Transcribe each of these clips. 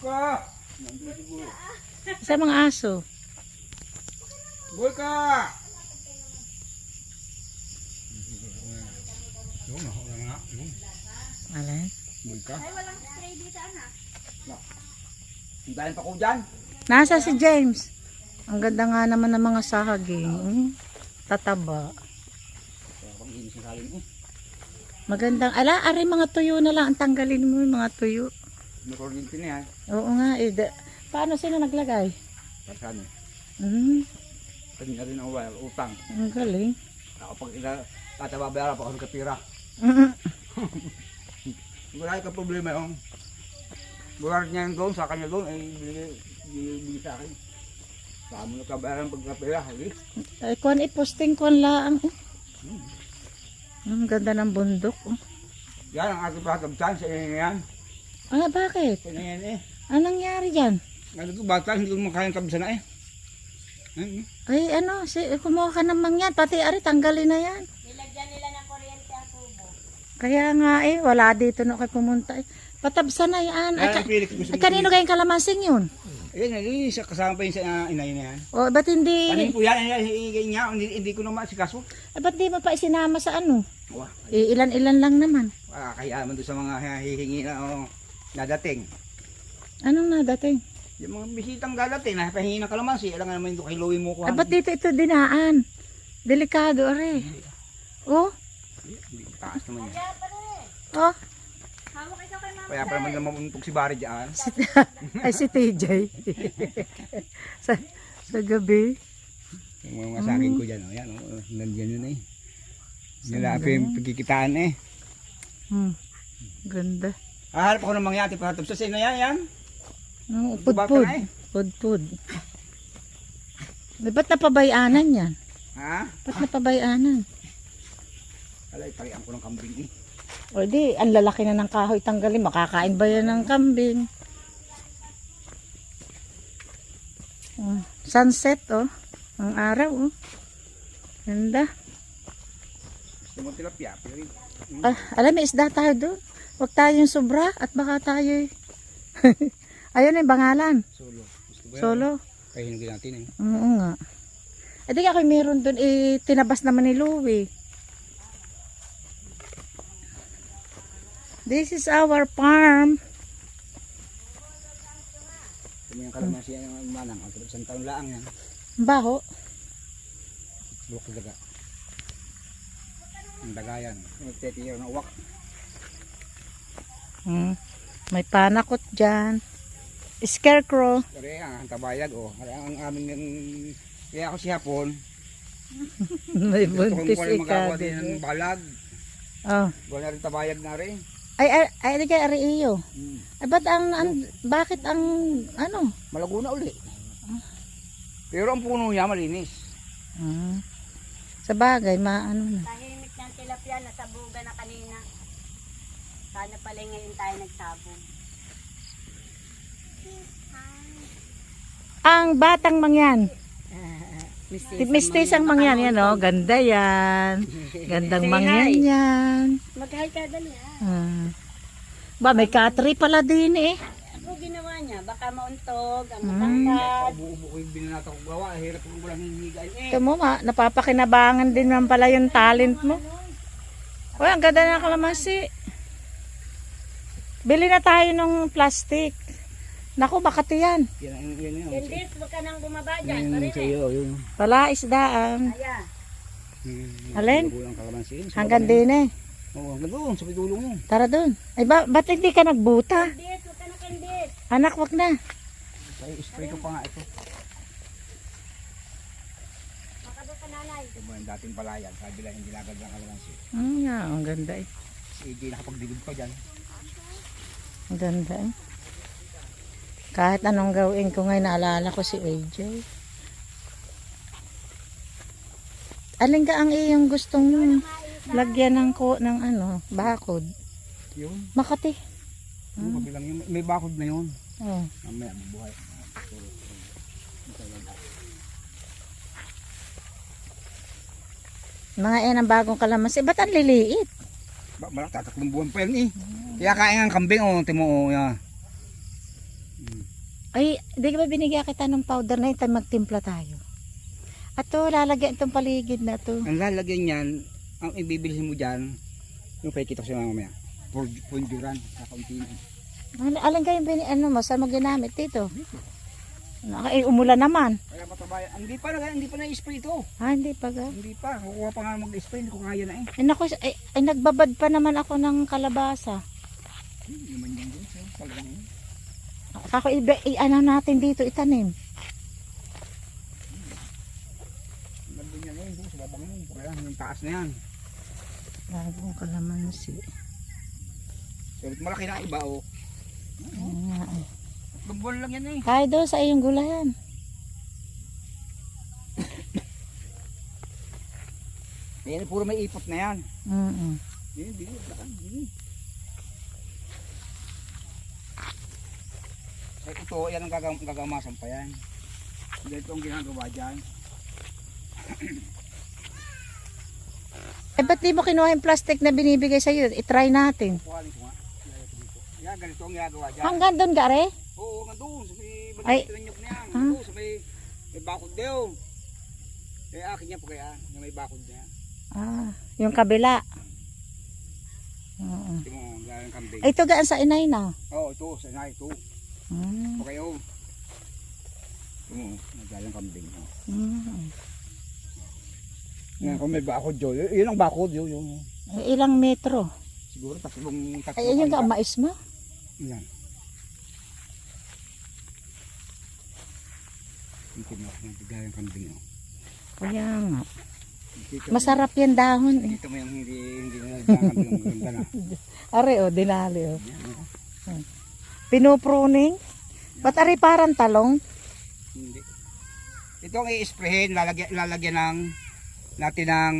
ka! Nandun siguro. Sa mga aso. Buhay ka! Yun, wala nga. Yun. Alin? Buhay ka. Ay, walang spray dito, anak. Hintayin pa ko dyan. Nasa si James. Ang ganda nga naman ng mga sahaging. Mm, Tataba. Kaya pang inis ng salin eh. Magandang, ala, ari mga tuyo na lang ang tanggalin mo yung mga tuyo. May kuryente na yan. Oo nga, eh. da- paano sila naglagay? Para saan eh. Hmm, Kanya rin ang wala, utang. ang galing. Ako pag ila, tatababayaran pa ako ng kapira. Mm, Wala ka problema yung buwan niya yung doon, sa kanya doon, ay bigay, bigay, sa akin. Saan mo nagkabayaran pag kapira, hali. Ay, kuan iposting kuan laang. eh. Ang ganda ng bundok. oh. Yan ang ating patabtan sa inyo yan. Ah, bakit? Sa inyo yan eh. Anong nangyari dyan? Ano ko bata, hindi ko makayang kabisa na eh. Eh. Ay, ano, si, kumuha ka naman yan. Pati ari, tanggalin na yan. Nilagyan nila ng kuryente ang tubo. Kaya nga eh, wala dito no kayo pumunta eh. Patabsa na yan. Ay, Kaya ka- ay kanino kayong kalamasing yun? Ayun, ayun, isa kasama pa yun sa uh, inay na yan. O, ba't hindi, Panin po yan, yan, hihigay niya, hindi, hindi ko naman si kaso. eh, ba't di mo pa isinama sa ano? Wah, Eh, ilan-ilan lang naman. wala kayaman doon sa mga hihingi na oh, nadating. Anong nadating? Yung mga bisitang dadating, napahingi ng kalamansi, alam nga naman ito kay mo ko. Ay, ba't dito ito dinaan? Delikado, are. Oh, Hindi, taas naman pa rin. oh. Hawak ikaw kay mama. Kaya pa naman naman umuntog si Barry dyan. Ay, si TJ. sa, sa gabi. Yung mga saging ko dyan, oh, yan, oh, nandiyan yun eh. Nila pa yung pagkikitaan eh. Hmm. Ganda. Haharap ako ng mga yati para sa na yan, yan. Bata pudpud. Pudpud. Ba't napabayanan yan? Ha? Ba't napabayanan? Alay, talian ko ng kambing eh. O di, ang lalaki na ng kahoy tanggalin. Makakain ba yan ng kambing? Oh, sunset, oh. Ang araw, oh. Ganda. Gusto mo tilapia, Ah, alam, may isda tayo doon. Huwag tayong sobra at baka tayo Ayun yung bangalan. solo. Solo. Kahinugin natin eh. Oo nga. Eh di ako meron doon, eh, tinabas naman ni Louie. This is our farm. Kung yung kalamansi yan yung manang, ang isang taon laang yan. Ang Baho. Bulok daga. Ang daga yan. Yung tetiyar na uwak. Hmm. May panakot dyan. Scarecrow. Kaya ang tabayag oh. Kaya ang aming yung... Kaya ako si Hapon. May Gusto buntis kuha ng magawa ika. din ng balag. Oh. Gawa na rin tabayag na rin. Ay, ay, ay, di kay Ari iyo. Hmm. Ay, ba't ang, ang- bakit ang, ano? Malago na uli. Pero ang puno niya malinis. Ah. Sa bagay, maano na. Tahimik ng tilapia, nasabugan na kanina. Sana pala ngayon tayo nagsabog. Ang batang mangyan. Mistis. Mistis ang mangyan yan, oh. Ganda yan. Gandang mangyan yan. Mag-hi ka dali ha. Ah. Ba, may katri pala din eh. Ano ginawa niya? Baka mauntog, ang Hmm. matangkad. Ubo-ubo ko yung binanata ko gawa. Hirap ko walang hinihigaan eh. Ito mo, ma, napapakinabangan din naman pala yung talent mo. Uy, ang ganda ng kalamansi. Bili na tayo ng plastic. Naku, bakit yan? Yan, yan, yan, yan. Hindi, huwag ka nang bumaba dyan. Yan, Pare, sa iyo, yun. Wala, isdaan. Ayan. Hmm, Alin? Hanggang din eh. yan. Oo, hanggang doon, sa pitulong mo. Tara dun. Ay, ba, ba't hindi ka nagbuta? Kandit, huwag ka na kandit. Anak, wag na. Ay, spray ko pa nga ito. Baka doon ka nanay. Ito mo yung dating palayan. Sabi lang, hindi nagad ng kalamansi. Hmm, ang ganda eh. Si AJ nakapagdilig pa dyan. Ganda eh. Kahit anong gawin ko ngayon, naalala ko si AJ. Alin ka ang iyong gustong lagyan ng ko ng ano, bakod? Yun. Makati. Yung kabilang yun. May bakod na yun. Oh. Mamaya, mabuhay. Mga yan ang bagong kalamansi. Ba't ang liliit? Ba, malak, tatatlong buwan pa yan eh. Kaya kain ang kambing, oh, timo, oh, yan. Hmm. Ay, di ka ba binigyan kita ng powder na ito, magtimpla tayo. At to, lalagyan itong paligid na to. Ang lalagyan niyan, ang ibibilhin mo dyan, yung pakikita ko sa mamaya. Punduran, kakaunti na. Alam kayo, bin, ano mo, saan mo ginamit dito? Naka, eh, umulan naman. Kaya matabayan. Hindi pa, na- hindi pa na-spray ito. Ah, hindi pa ga. Hindi pa. Kukuha pa nga mag-spray, hindi ko kaya na eh. Ay, naku, ay, ay, nagbabad pa naman ako ng kalabasa. Hindi naman yan. So, talagang yun. Kako, iba, i, ano natin dito, itanim. Nandun yan eh, sa babang yun. Kaya yung taas na yan. Bagong kalamansi. So, malaki na iba oh. Ayan nga, eh. Babuan lang yan eh. Kaya doon sa iyong gulayan. Ayan, puro may ipot na yan. Mm Hindi, hindi, baka, hindi. Ay, ito, yan ang gagam gagamasan pa yan. Ganito ang ginagawa dyan. Eh, ba't di mo kinuha yung plastic na binibigay sa'yo? I-try natin. Ko nga. Yan, ganito ang ginagawa dyan. Hanggang doon, gare? Oo, nga doon. Sa may nyug na yan. Ah. Doon, sa may, may bakod daw. Kaya akin yan po kaya, na may bakod na yan. Ah, yung kabila. Oo. Ito mo, galing kambing. Ito gaan sa inay na. Oo, ito, sa na ito. Mm. Okay, oh. Ito mo, galing kambing. Oh. Mm. Yan, kung may bakod yun. Yun ang bakod yun. yun. Eh, ilang metro? Siguro tatlong tatlong. Ay, ayun ka, mais mo? Yan. Ito mo, galing kambing. Oh. Kaya nga. Dito, Masarap yan dahon eh. Dito mo yung hindi, hindi na nagkakambing ang ganda na. Are, oh, dinali, oh. Yan, oh. Pinupruning? Ba't ari parang talong? Hindi. Ito ang i-sprayhin, lalagyan, lalagyan ng natin ng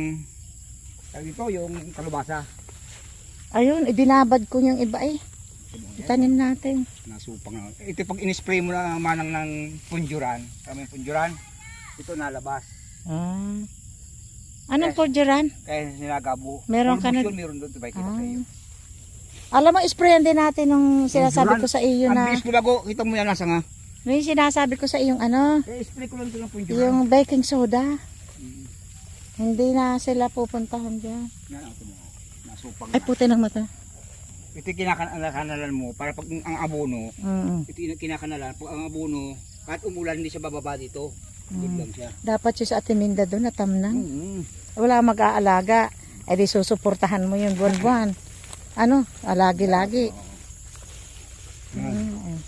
dito, yung kalubasa. Ayun, ibinabad ko yung iba eh. Itanim natin. Nasupang na. Ito pag in-spray mo na manang ng punjuran, kami punjuran, ito nalabas. Ah. Anong purjuran? Kaya sinagabo. Meron ka na- meron doon, diba, kita sa iyo. Alam mo, sprayan din natin nung sinasabi ko sa iyo Ang na, bilis ko bago, kita mo yan nasa nga. yung sinasabi ko sa iyong ano, Eh, spray ko lang ito ng punjuran. yung baking soda. Mm. Hindi na sila pupuntahan dyan. Yan, ito mo. Nasupang Ay, na. puti ng mata. Ito yung kinakanalan mo, para pag ang abono, Mm ito yung kinakanalan, pag ang abono, kahit umulan, hindi siya bababa dito. Mm. lang siya. Dapat yung sa Atiminda doon, natamnan. Mm. Wala mag-aalaga. Eh di susuportahan mo yung buwan-buwan. Ano? Alagi-lagi. Mm.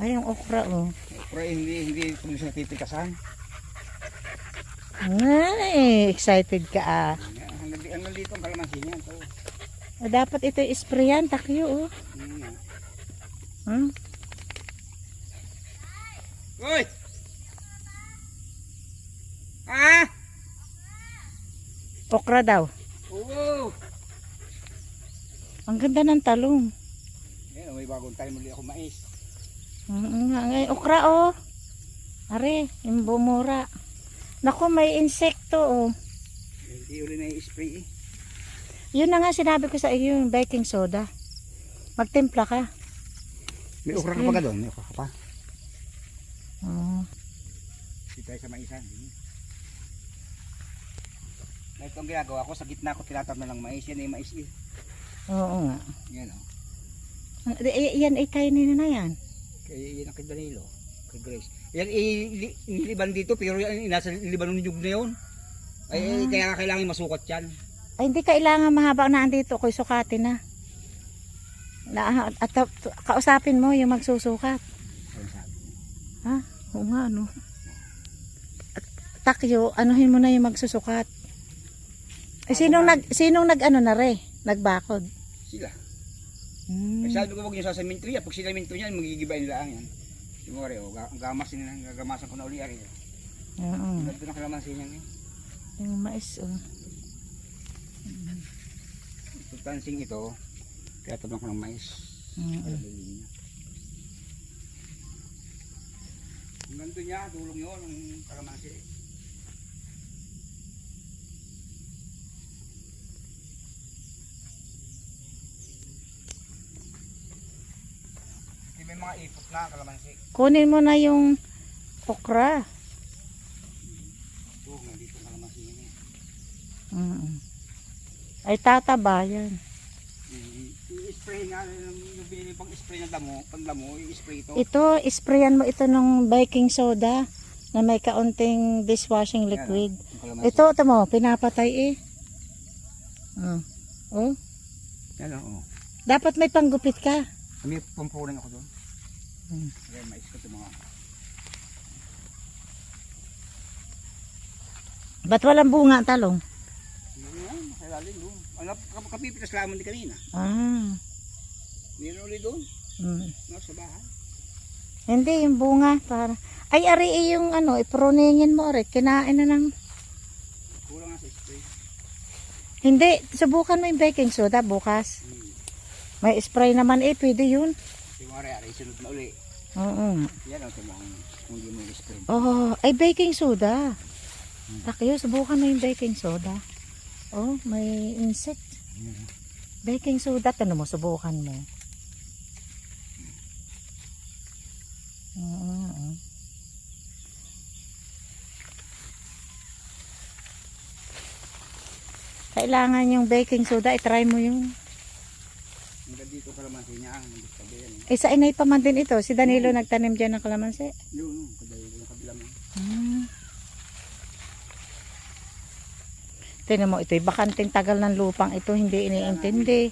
Ay, ang okra oh. Pero hindi, hindi kung siya titikasan. Ay, excited ka ah. Hanggang dito ang kalamansi niya. O, dapat ito isprayan, takyo oh. Mm. Hmm? Uy! Ah! Okra daw. Oo! Ang ganda ng talong. Yan, may bagong tayo muli ako mais. Mm, nga, ngay, okra oh. Are, yung bumura. Naku, may insekto oh. Hindi uli na i-spray eh. Yun na nga sinabi ko sa iyo, yung baking soda. Magtimpla ka. May okra ka pa ka doon? May okra ka pa? Oh. Dito tayo sa maisan. Na ito ang ginagawa ko, sa gitna ko tinatamnan ng mais. Yan ay mais eh. Oo nga. Yan o. Ah, di- eh, Yan ay kainin na yan. Kaya yan ang kay Danilo. Kay Grace. Yan i- iniliban dito pero yan, nasa liban ng nyug na yun. Ay, kaya kailangan masukat yan. Ay, hindi kailangan mahaba na andito. Ako'y sukatin na. na at, at, kausapin mo yung magsusukat. Ha? Oo nga, ano. At, takyo, anuhin mo na yung magsusukat. Eh, sinong nag, sinong nag, ano na re? Nagbakod. Sila. Hmm. Ay, sabi ko huwag yung sasamentro yan. Pag yan, magigibain nila ang yan. Yung mga reo, ga- gamas nila, gagamasan ko na uli ari. Oo. Ganito na kalamansin yan eh. Yung mais, oh. Substansing ito, kaya tabang ko ng mais. Mm. Ang ganito niya, tulong yun, ang kalamansi. may mga ipot na kalamansi. Kunin mo na yung okra. Ito, nandito kalamansi yun eh. Mm. Ay tataba yan. I- I-spray nga yung binili pang spray ng damo, pang damo, i-spray ito. Ito, sprayan mo ito ng baking soda na may kaunting dishwashing Yan, liquid. kalamansi. Ito, ito mo, pinapatay eh. Oh. oh. Yan oh. Dapat may panggupit ka. May pumpuling ako doon. Hmm. Kaya mais ko ito mga. Ba't walang bunga talong? Yan, makailalim doon. Ano, kap- kapipitas lamang di kanina. Ah. Meron ulit doon. Mm. Nasa bahay. Hindi, yung bunga. Para... Ay, ari eh, yung ano, iproningin mo, ari. Kinain na ng... Kulang nga sa spray. Hindi, subukan mo yung baking soda bukas. Hmm. May spray naman eh, pwede yun. Yung mga ari, sunod na uli. Oo. Yan ang tumang kung di mo i-spray. Oh, ay baking soda. Takyo, subukan mo yung baking soda. Oh, may insect. Baking soda, ano mo, subukan mo. Oo. Kailangan yung baking soda, itry mo yung... Dito kalamansi niya ang gusto yan. Eh, sa inay pa man din ito. Si Danilo nagtanim dyan ng kalamansi. Yun, yun. Kadali yung kabila mo. Hmm. Tingnan mo, ito'y bakanting tagal ng lupang ito, hindi iniintindi.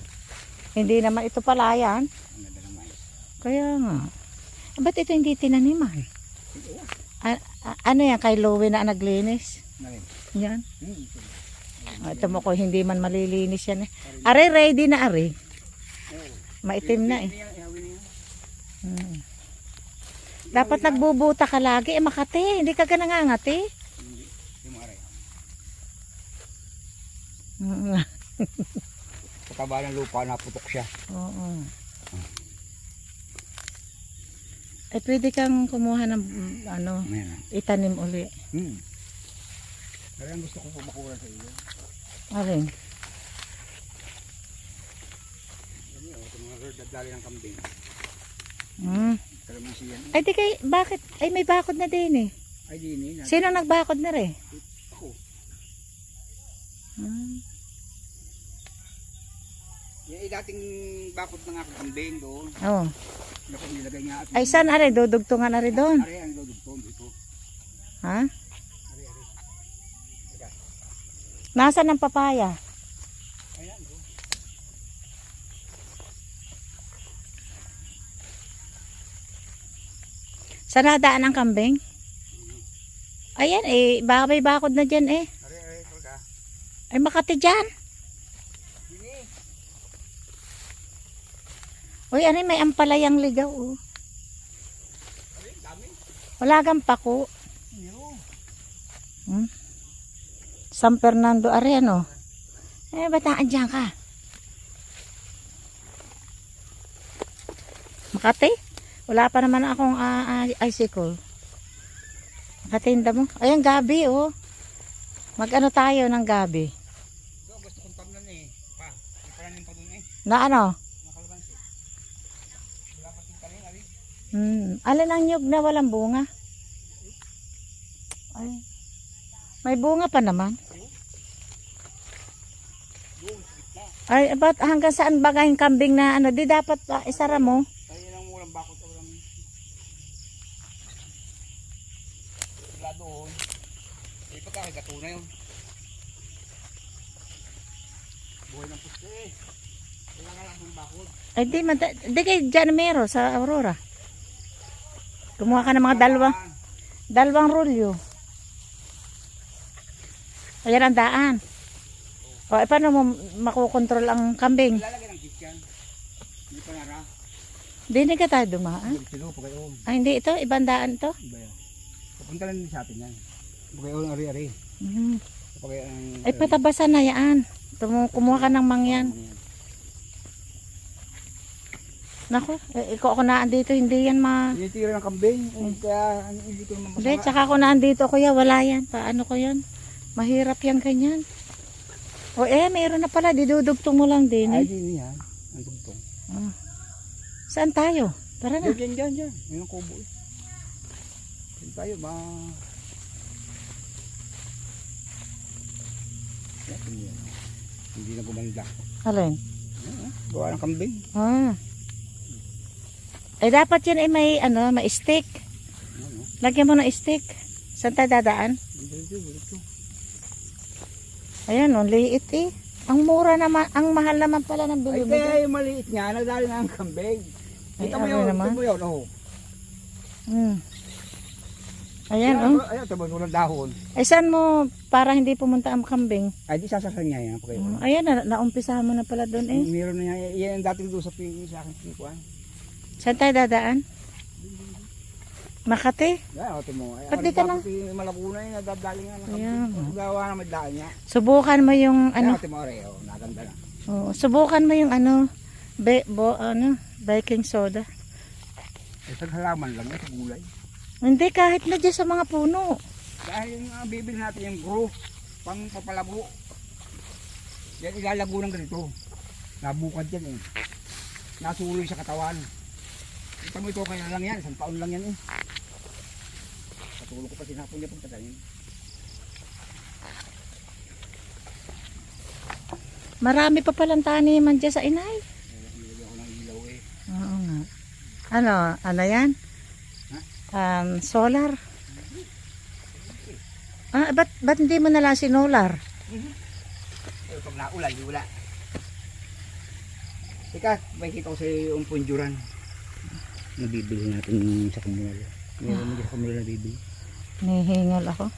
Hindi naman ito palayan. Kaya nga. Eh, Ba't ito hindi tinaniman? A- a- ano yan, kay Louie na naglinis? Yan. Ah, ito mo ko, hindi man malilinis yan eh. Are, ready na are. Maitim na eh. Hmm. Dapat nagbubuta ka lagi. Eh, makati. Hindi ka ka nangangati. Hindi. Yung mga ari. Hmm. Pataba ng lupa, naputok siya. Oo. Eh, pwede kang kumuha ng, mm, ano, Ayan. itanim uli. Hmm. Ang gusto ko po makuha sa iyo. Alin? Ano yun, ito mga herd dadali ng kambing. Hmm. Kalamansi yan. Ay, di kay, bakit? Ay, may bakod na din eh. Ay, di ni. Sino nagbakod na rin? Ako. Hmm. Yung dating bakod ng aking kambing doon. Oh. Dapat nilagay niya at Ay, saan are? Dudugtungan na rin doon. Ari ang dudugtong dito. Ha? Ari, ari. Nasaan ang papaya? Ayan, doon. Saan nadaan ang kambing? Ayan eh, baka may bakod na dyan eh. Ay, makati dyan. Uy, ano may ampalayang ligaw oh. Wala kang pako. Hmm? San Fernando are ano? Eh, bataan dyan ka. Makati? Wala pa naman akong uh, icicle. Makatinda mo. Ayan, gabi oh. Mag-ano tayo ng gabi? So, gusto kong tamnan eh. Pa, may paranin pa doon eh. Na ano? Hmm. Alin ang nyug na walang bunga? Ay. May bunga pa naman. Ay, ba't hanggang saan ba kambing na ano? Di dapat ah, isara mo. Ay, yun ang walang bakot o walang... Wala doon. Ay, pagkakagato na yun. Buhay ng puste eh. Wala nga lang ng Ay, di, mada, di kay dyan meron sa Aurora. Kumuha ka ng mga dalawang, dalawang rolyo. Ayan ang daan. O, eh, paano mo makukontrol ang kambing? Hindi na ka tayo dumaan. Ay, hindi ito. Ibang daan to. Iba yan. Papunta lang sa atin yan. Pagkayon, ari-ari. Mhm. Pagkayon, Ay, patabasan na yan. Tumu- kumuha ka ng mangyan. Naku, eh, ikaw ako naan dito. Hindi yan ma... Tinitira ng kambing. eh, Kaya hindi ko naman Hindi, tsaka ako naan dito. Kuya, wala yan. Paano ko yan? Mahirap yan ganyan. O eh, mayroon na pala. Didudugtong mo lang din Ay, eh. di niya. Ang tugtong. Ah. Saan tayo? Tara na. Diyan, diyan, diyan. Ayun ang kubo eh. Diyan tayo, ba? Yan. Hindi na gumanda. Alin? Gawa ng kambing. Ah. Eh, dapat yan ay may, ano, may stick. Lagyan mo ng stick. Saan tayo dadaan? Ayan, oh, liit eh. Ang mura naman, ang mahal naman pala ng Ay, bili mo. kaya yung maliit niya, nadali na ang kambing. Ay, Kita mo ano yun, naman? kita mo yun, oh. Hmm. Ayan, oh. Ayan, tabo ng dahon. Ay, saan mo para hindi pumunta ang kambing? Ay, di sasasan niya yan. Okay. Oh, ayan, na, naumpisahan mo na pala doon eh. Meron na yan. Yan ang dati doon sa pingi sa akin. Pinikuan. Saan tayo dadaan? Makati? Mo. Ba't di ka yung Malabuna yun, nadadali nga. ng Ayan. kambing. Gawa na may daan niya. Subukan mo yung Ano? ano, Ate More, oh, naganda na. oh, subukan mo yung ano, be, bo, ano, baking soda. Eh, sa halaman lang, eh, sa gulay. Hindi, kahit na dyan sa mga puno. Dahil yung uh, bibili natin yung grow, pang papalabo. Yan ilalago ng ganito. Nabukad yan eh. Nasuloy sa katawan. Ito mo ito kaya lang yan, isang taon lang yan eh. Patulog ko pa sinapon niya pagkatayin. Marami pa palang taniman dyan sa inay. Nilagyan ko ng ilaw eh. Oo nga. Ano, ano yan? Um, solar. Ah, ba't, ba't hindi mo nalang sinular? Eh, pag naulan, di wala. Ika, may kita ko sa yung punjuran. Nabibili natin sa kumulo. Meron mo sa kumulo nabibili. Nihingal ako.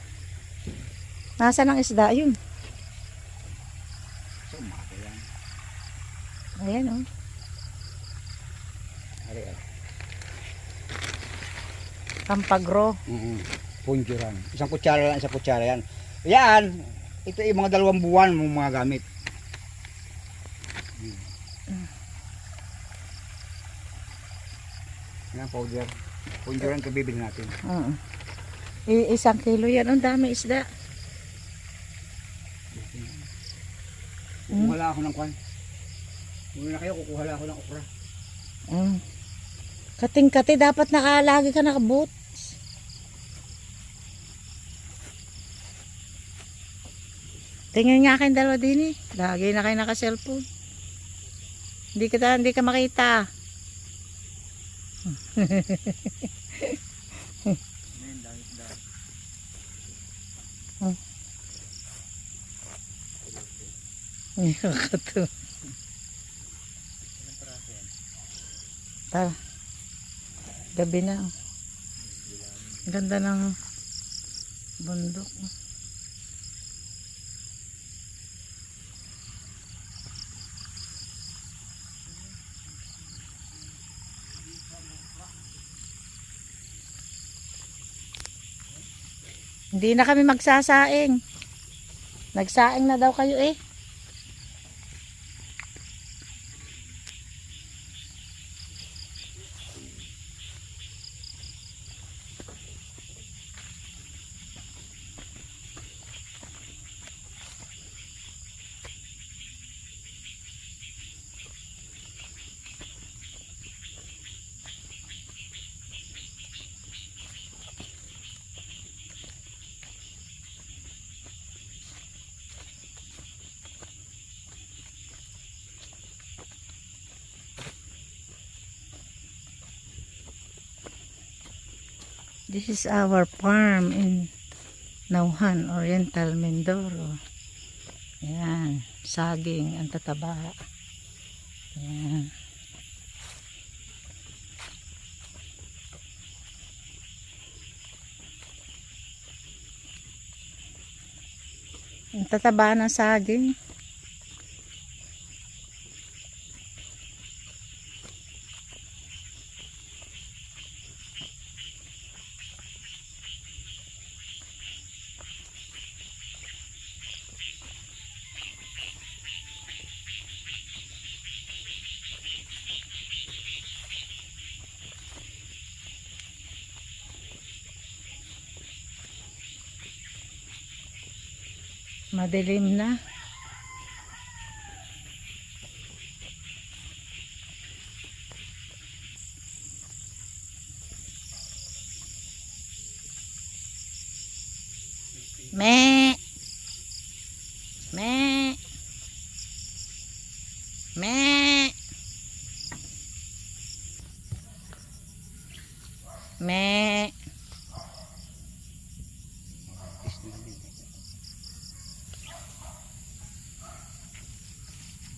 Nasaan ang isda yun? So, mako yan. Ayan oh. Ari, ari. Kampagro. Mm Punjuran. Isang kutsara lang, isang kutsara yan. Yan, ito yung mga dalawang buwan mong mga gamit. Powder. Punjuran ito bibili natin. Oo. I- isang kilo yan. Ang dami isda. Kukuha lang ako ng kwan. Muna na kayo, kukuha lang ako ng okra. Mm. Kating-kati, dapat nakalagi ka nakaboots. Tingnan nga kayong dalawa din eh. Lagi na kayo naka-cellphone. Hindi ka, hindi ka makita. Ay, kakato. Tara. Gabi na. oh. Ganda ng bundok. Hindi na kami magsasaing. Nagsaing na daw kayo eh. This is our farm in Nauhan, Oriental, Mindoro. Ayan, saging, ang tataba. Ayan. Ang tataba ng saging. Madilim na.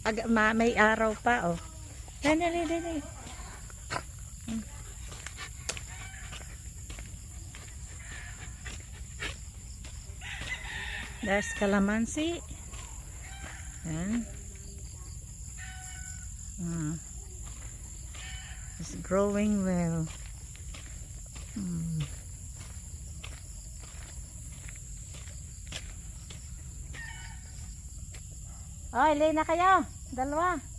Ag ma, may araw pa, oh. Dali, dali, dali. Hmm. There's calamansi. Yan. Ah. It's growing well. Hmm. Oh, ilay na kayo. Dalawa.